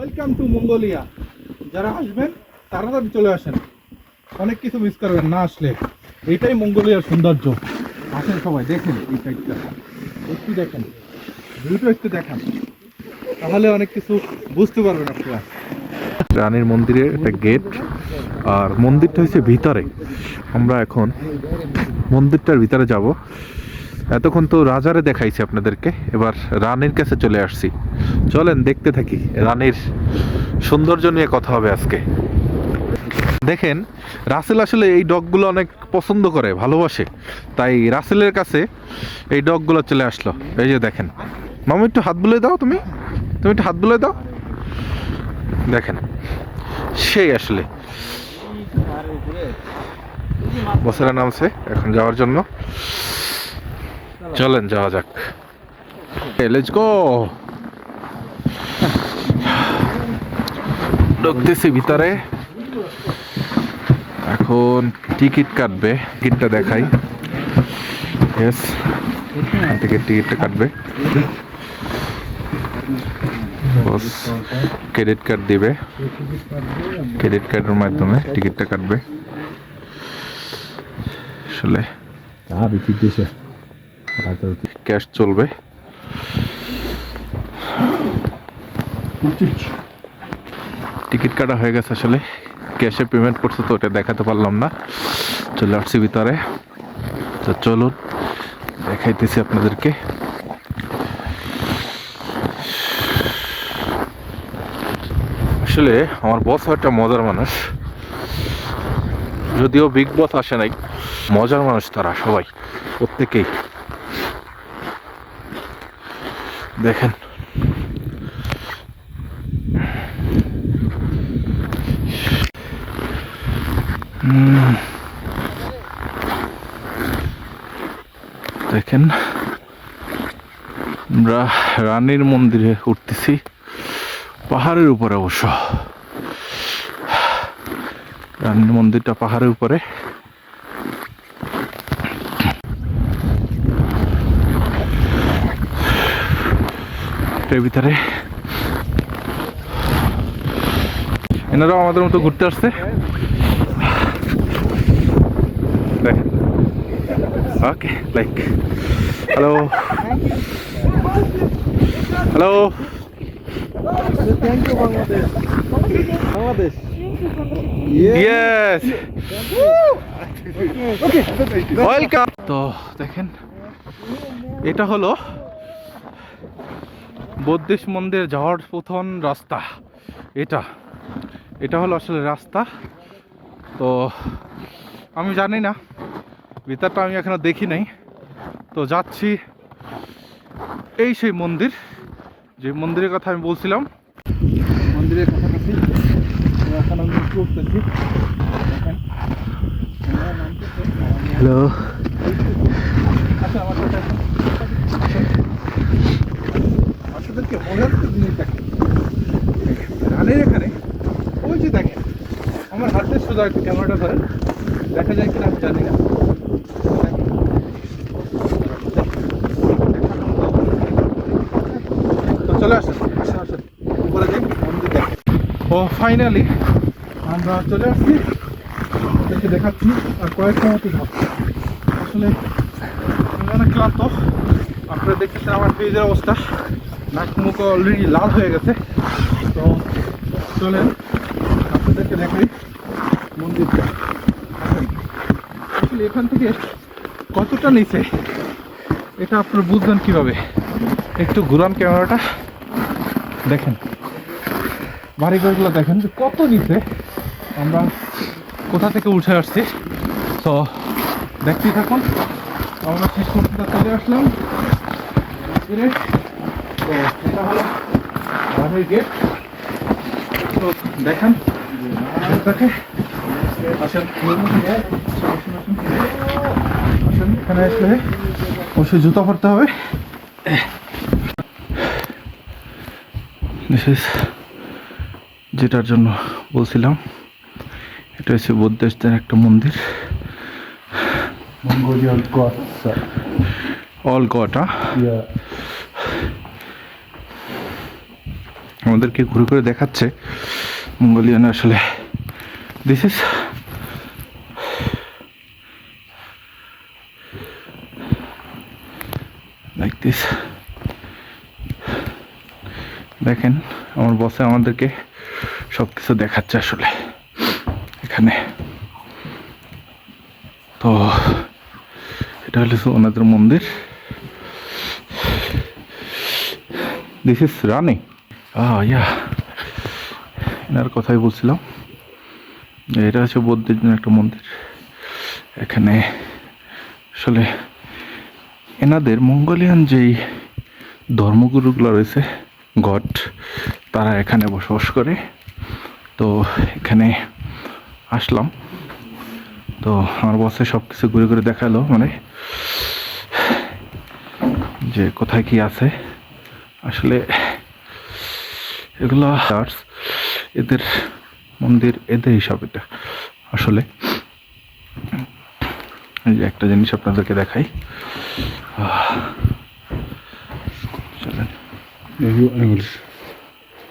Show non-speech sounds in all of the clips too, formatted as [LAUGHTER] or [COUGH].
Welcome to Mongolia যারা আসবেন, তারা তাড়াতাড়ি চলে আসেন। অনেক কিছু মিস করবেন, না আসলে। এটাই মঙ্গোলিয়ার সৌন্দর্য। আসেন সবাই, দেখেন এই সাইডটা একটু দেখেন। ভিউটা একটু দেখান। তাহলে অনেক কিছু বুঝতে পারবেন আপনারা। রানীর মন্দিরের একটা গেট আর মন্দিরটা হচ্ছে ভিতরে। আমরা এখন মন্দিরটার ভিতরে যাব। এতক্ষণ তো রাজারে দেখাইছি আপনাদেরকে, এবার রানীর কাছে চলে আসছি। চলেন, দেখতে থাকি রানীর সৌন্দর্য নিয়ে কথা হবে আজকে। দেখেন, রাসেল আসলে এই ডগগুলো অনেক পছন্দ করে, ভালোবাসে। তাই রাসেলের কাছে এই ডগগুলো চলে আসলো। এই যে দেখেন, মামু একটু হাত বুলে দাও তুমি। তুমি একটু হাত বুলে দাও। দেখেন, সেই আসলে। বসেরা নামছে এখন যাওয়ার জন্য। চলেন যাওয়া যাক। লেটস গো ঢুকতেছি ভিতরে। এখন টিকিট কাটবে টিকিটটা দেখাই। ইয়েস থেকে টিকিটটা কাটবে। বস ক্রেডিট কার্ড দিবে। ক্রেডিট কার্ডের মাধ্যমে টিকিটটা কাটবে। আসলে। ক্যাশ চলবে। টিকিট কাটা হয়ে গেছে আসলে। ক্যাশে পেমেন্ট করছে তো, ওটা দেখাতে পারলাম না। চলে আসছি ভিতরে। তো চলুন, দেখাইতেছি আপনাদেরকে। আসলে আমার বস একটা মজার মানুষ। যদিও বিগ বস আসে নাই, মজার মানুষ তারা সবাই, প্রত্যেকেই। দেখেন। দেখেন আমরা রানীর মন্দিরে উঠতেছি পাহাড়ের উপরে অবশ্য। রানীর মন্দিরটা পাহাড়ের উপরে। এর ভিতরে। এনারাও আমাদের মতো ঘুরতে আসছে। দেখেন। Okay like hello hello Bangladesh yes welcome তো দেখেন এটা হলো বৌদ্ধিস্ট মন্দির যাওয়ার প্রথম রাস্তা। এটা এটা হলো আসলে রাস্তা। তো আমি জানি না, ভিতরটা আমি এখনও দেখি নাই। তো যাচ্ছি এই সেই মন্দির, যে মন্দিরের কথা আমি বলছিলাম। মন্দিরের কাছাকাছি এখন আমি। হ্যালো আচ্ছা আমার সাথে আসুন। আপনাদেরকে মজার একটা জিনিস দেখেন রানের এখানে। ওই যে দেখেন, আমার হাতে সোজা একটু ক্যামেরাটা ধরেন। দেখা যায় কিনা আমি জানি না। চলে আসেন আসেন আসেন। উপরে ও ফাইনালি আমরা চলে আসছি। দেখে দেখাচ্ছি আর কয়েকটা মতো ধাপ। আসলে ক্লান্ত। আপনারা দেখতেছেন আমার পেজের অবস্থা। নাক মুখ অলরেডি লাল হয়ে গেছে। তো চলেন আপনাদেরকে দেখাই মন্দিরটা আসলে এখান থেকে কতটা নিচে? এটা আপনারা বুঝবেন কীভাবে? একটু ঘুরান ক্যামেরাটা দেখেন বাড়িঘরগুলো দেখেন যে কত নিচে। আমরা কোথা থেকে উঠে আসছি। তো দেখতেই থাকুন। আমরা শেষ পর্যন্ত চলে আসলাম। তো এটা হলো বাড়ির গেট তো দেখেন গেটটাকে আসেন আসেন, আসেন। আসেন এখানে আসলে অবশ্যই জুতো পরতে হবে is যেটার জন্য বলছিলাম এটা হচ্ছে বুদ্ধিস্টদের একটা মন্দির. অল গটা আমাদেরকে ঘুরে ঘুরে দেখাচ্ছে। মঙ্গোলিয়ান আসলে দিস ইজ লাইক দিস দেখেন, আমার বসে আমাদেরকে সব কিছু দেখাচ্ছে আসলে এখানে। তো এটা হলো ওনাদের মন্দির। দিস ইজ রানি। ইয়া এনার কথাই বলছিলাম। এটা হচ্ছে বৌদ্ধের জন্য একটা মন্দির। এখানে আসলে এনাদের মঙ্গোলিয়ান যেই ধর্মগুরুগুলো রয়েছে, গড, তারা এখানে বসবাস করে। তো এখানে আসলাম। তো আমার বসে সব কিছু ঘুরে ঘুরে দেখাল মানে যে কোথায় কি আছে। আসলে এগুলো চার্চ এদের মন্দির, এদের হিসাব এটা, আসলে। যে একটা জিনিস আপনাদেরকে দেখাই।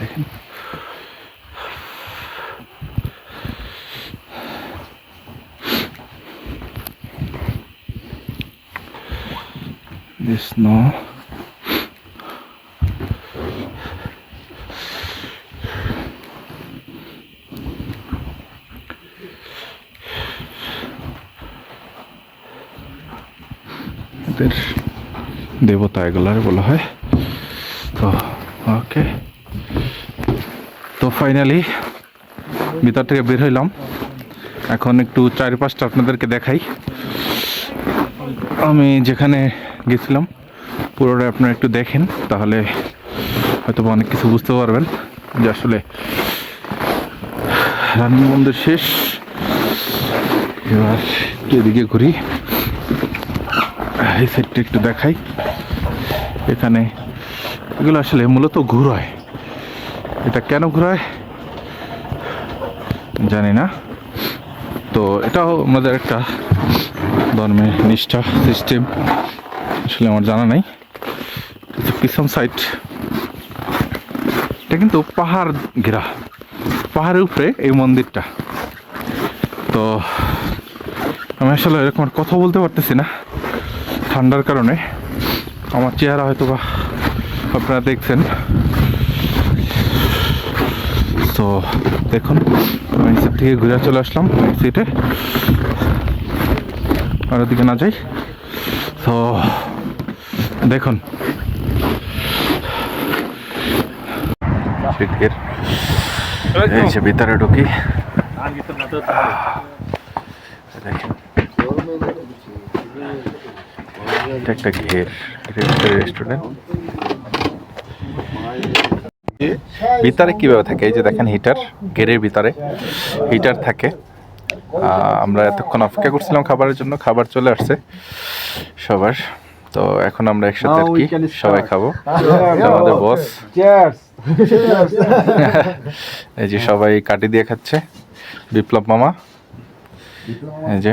দেখেন। This এদের দেবতা এগুলার বলা হয়। তো, ওকে। তো ফাইনালি ভিতর থেকে বের হইলাম। এখন একটু চারিপাশটা আপনাদেরকে দেখাই। আমি যেখানে গেছিলাম, পুরোটা আপনারা একটু দেখেন, তাহলে হয়তো অনেক কিছু বুঝতে পারবেন যে আসলে রানী মন্দির শেষ। এবার এদিকে ঘুরি। এই সাইডটা একটু দেখাই। এখানে এগুলো আসলে মূলত ঘুরায়। এটা কেন ঘুরায়? জানি না। তো এটাও আমাদের একটা ধর্মের নিষ্ঠা সিস্টেম। আসলে আমার জানা নাই। পিছন সাইড, এটা কিন্তু পাহাড় ঘেরা। পাহাড়ের উপরে এই মন্দিরটা। তো আমি আসলে এরকম কথা বলতে পারতেছি না। ঠান্ডার কারণে আমার চেহারা হয়তো বা আপনারা দেখছেন। তো দেখুন আমি সিট থেকে ঘুরে চলে আসলাম সিটে আর ওদিকে না যাই। তো দেখুন। সিটের এই যে ভিতরে ঢুকি। দেখেন। এটা একটা ঘের রেস্টুরেন্ট ভিতরে কীভাবে থাকে? এই যে দেখেন হিটার ঘেরের ভিতরে হিটার থাকে। আমরা এতক্ষণ অপেক্ষা করছিলাম খাবারের জন্য খাবার চলে আসছে সবার। তো এখন আমরা একসাথে আর কি সবাই খাব। আমাদের বস [LAUGHS] এই যে সবাই কাটি দিয়ে খাচ্ছে বিপ্লব মামা। এই যে।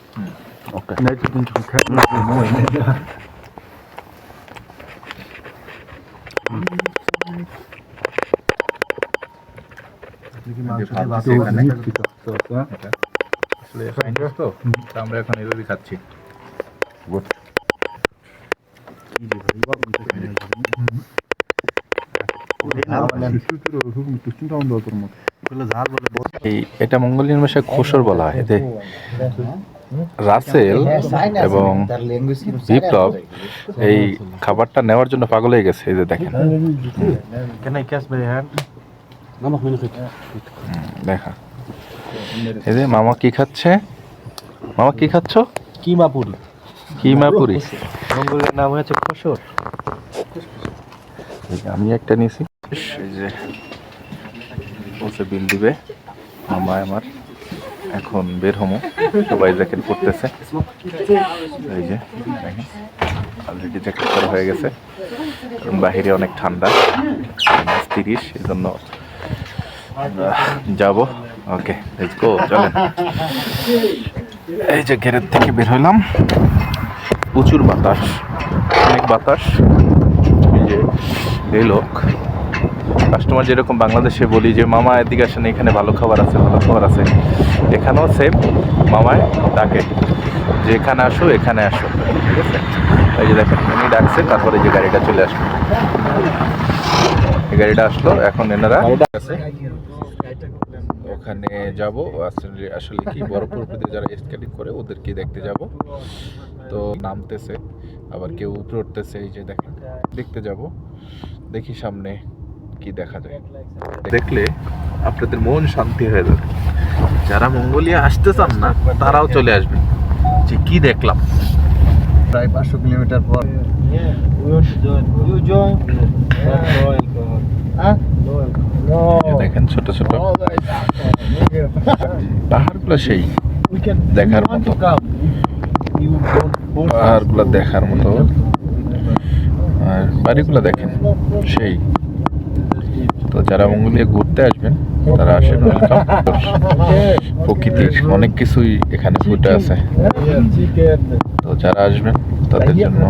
ফাইন্ডার তো তা আমরা এখন এভাবেই খাচ্ছি এটা মঙ্গোলিয়ান ভাষায় খোসর বলা হয় রাসেল এবং বিপ্লব এই খাবারটা নেওয়ার জন্য পাগল হয়ে গেছে এই যে দেখেন। দেখা। এই যে মামা কি খাচ্ছে? মামা কি খাচ্ছ? কিমাপুরি কিমা পুরি। মঙ্গলের নাম হচ্ছে খসর আমি একটা নিয়েছি। এই যে বিল দিবে। মামা আমার। এখন বের হমো। সবাই জ্যাকেট পরতেছে। এই যে অলরেডি জ্যাকেট করা হয়ে গেছে। কারণ বাহিরে অনেক ঠান্ডা। তিরিশ এই জন্য যাব। ওকে লেটস গো চলেন। এই যে ঘেরের থেকে বের হইলাম। প্রচুর বাতাস। অনেক বাতাস। এই যে, এই লোক। কাস্টমার যেরকম বাংলাদেশে বলি যে, মামা, এদিকে আসেন, এখানে ভালো খাবার আছে, ভালো খাবার আছে। এখানেও সেম মামায় ডাকে যে, এখানে আসো এখানে আসো। ঠিক আছে? এই যে দেখেন, উনি ডাকছে, তারপরে যে গাড়িটা চলে আসলো। গাড়িটা আসলো, এখন এনারা আছে। ওখানে যাব, আসলে আসলে কি, বড় প্রকৃতির যারা স্কেটিং করে ওদেরকে দেখতে যাব। তো নামতেছে, আবার কেউ উপরে উঠতেছে, এই যে দেখেন, দেখতে যাব। দেখি সামনে কি দেখা যায়? দেখলে আপনাদের মন শান্তি হয়ে যাবে। যারা মঙ্গোলিয়া আসতে চান না তারাও চলে আসবে যে কি দেখলাম। প্রায় পাঁচশো কিলোমিটার পর। দেখেন ছোট ছোট। পাহাড়গুলো সেই দেখার মতো। পাহাড়গুলো দেখার মতো। আর বাড়িগুলো দেখেন সেই। তো যারা মঙ্গলিয়া ঘুরতে আসবেন তারা আসেন ওয়েলকাম [LAUGHS] প্রকৃতির অনেক কিছুই এখানে ফুটে আছে। তো যারা আসবেন তাদের জন্য